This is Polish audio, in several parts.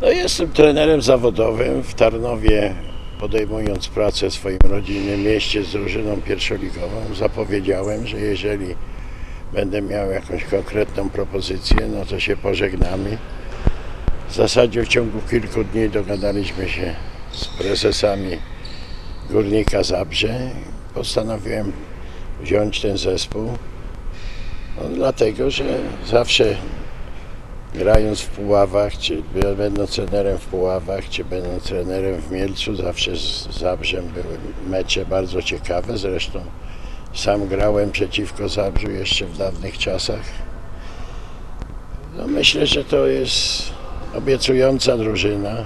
No jestem trenerem zawodowym w Tarnowie, podejmując pracę w swoim rodzinnym mieście z drużyną pierwszoligową. Zapowiedziałem, że jeżeli będę miał jakąś konkretną propozycję, no to się pożegnamy. W zasadzie w ciągu kilku dni dogadaliśmy się z prezesami Górnika Zabrze. Postanowiłem wziąć ten zespół, no, dlatego że zawsze grając w Puławach, czy będąc trenerem w Puławach, czy będąc trenerem w Mielcu, zawsze z Zabrzem były mecze bardzo ciekawe. Zresztą sam grałem przeciwko Zabrzu jeszcze w dawnych czasach. No myślę, że to jest obiecująca drużyna,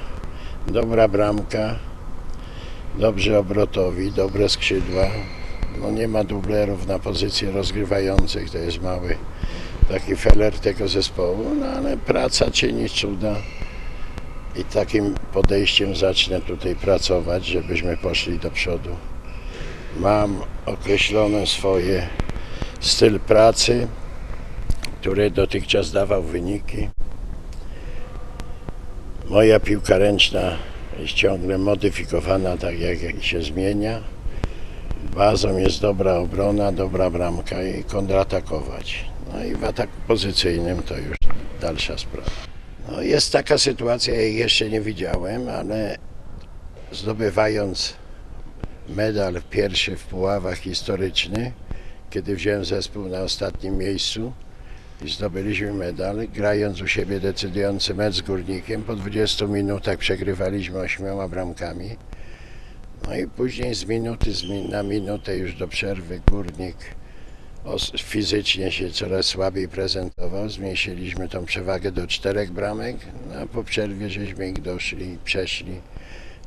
dobra bramka, dobrzy obrotowi, dobre skrzydła. No nie ma dublerów na pozycje rozgrywających, to jest mały taki feller tego zespołu, no ale praca czyni cuda i takim podejściem zacznę tutaj pracować, żebyśmy poszli do przodu. Mam określone swoje styl pracy, który dotychczas dawał wyniki. Moja piłka ręczna jest ciągle modyfikowana, tak jak się zmienia. Bazą jest dobra obrona, dobra bramka i kontratakować. No i w ataku pozycyjnym to już dalsza sprawa. No jest taka sytuacja, jej jeszcze nie widziałem, ale zdobywając medal pierwszy w Puławach historyczny, kiedy wziąłem zespół na ostatnim miejscu i zdobyliśmy medal, grając u siebie decydujący mecz z Górnikiem, po 20 minutach przegrywaliśmy ośmioma bramkami. No i później z minuty na minutę już do przerwy Górnik fizycznie się coraz słabiej prezentował. Zmniejszyliśmy tą przewagę do czterech bramek, no a po przerwie żeśmy ich doszli, przeszli.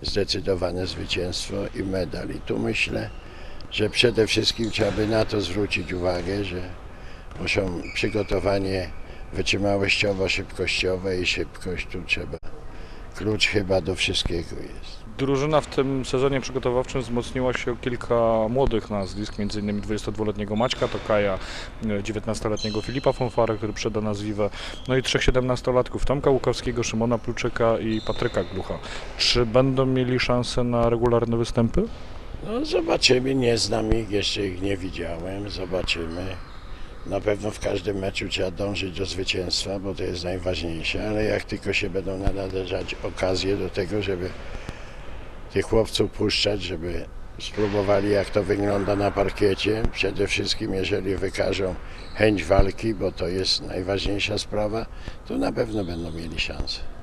Zdecydowane zwycięstwo i medal. I tu myślę, że przede wszystkim trzeba by na to zwrócić uwagę, że muszą przygotowanie wytrzymałościowo-szybkościowe i szybkość tu trzeba. Klucz chyba do wszystkiego jest. Drużyna w tym sezonie przygotowawczym wzmocniła się o kilka młodych nazwisk, m.in. 22-letniego Maćka Tokaja, e, 19-letniego Filipa Fonfara, który przeda nas Wiwę, no i trzech 17-latków Tomka Łukowskiego, Szymona Pluczeka i Patryka Glucha. Czy będą mieli szansę na regularne występy? No zobaczymy, nie znam ich, jeszcze ich nie widziałem, zobaczymy. Na pewno w każdym meczu trzeba dążyć do zwycięstwa, bo to jest najważniejsze, ale jak tylko się będą nadarzać okazje do tego, żeby tych chłopców puszczać, żeby spróbowali jak to wygląda na parkiecie, przede wszystkim jeżeli wykażą chęć walki, bo to jest najważniejsza sprawa, to na pewno będą mieli szansę.